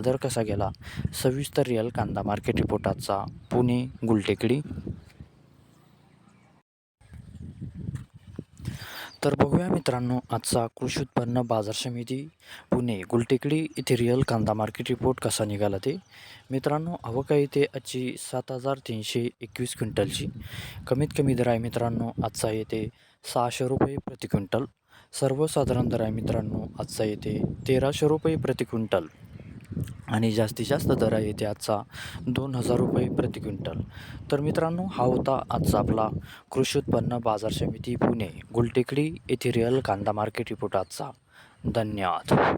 दर कसा गेला? सविस्तर रिअल कांदा मार्केट रिपोर्ट आजचा पुणे गुलटेकडी. तर बघूया मित्रांनो आजचा कृषी उत्पन्न बाजार समिती पुणे गुलटेकडी. इथे रिअल कांदा मार्केट रिपोर्ट कसा निघाला ते? मित्रांनो आवक आहे ते आजची सात हजार तीनशे एकवीस क्विंटलची. कमीत कमी दर आहे मित्रांनो आजचा येते सहाशे रुपये प्रति क्विंटल. सर्वसाधारण दर आहे मित्रांनो आजचा येते तेराशे रुपये प्रति क्विंटल. आणि जास्तीत जास्त दर आहे ते आजचा दोन हजार रुपये प्रति क्विंटल. तर मित्रांनो हा होता आजचा आपला कृषी उत्पन्न बाजार समिती पुणे गुलटेकडी येथे रिअल कांदा मार्केट रिपोर्ट आजचा. धन्यवाद.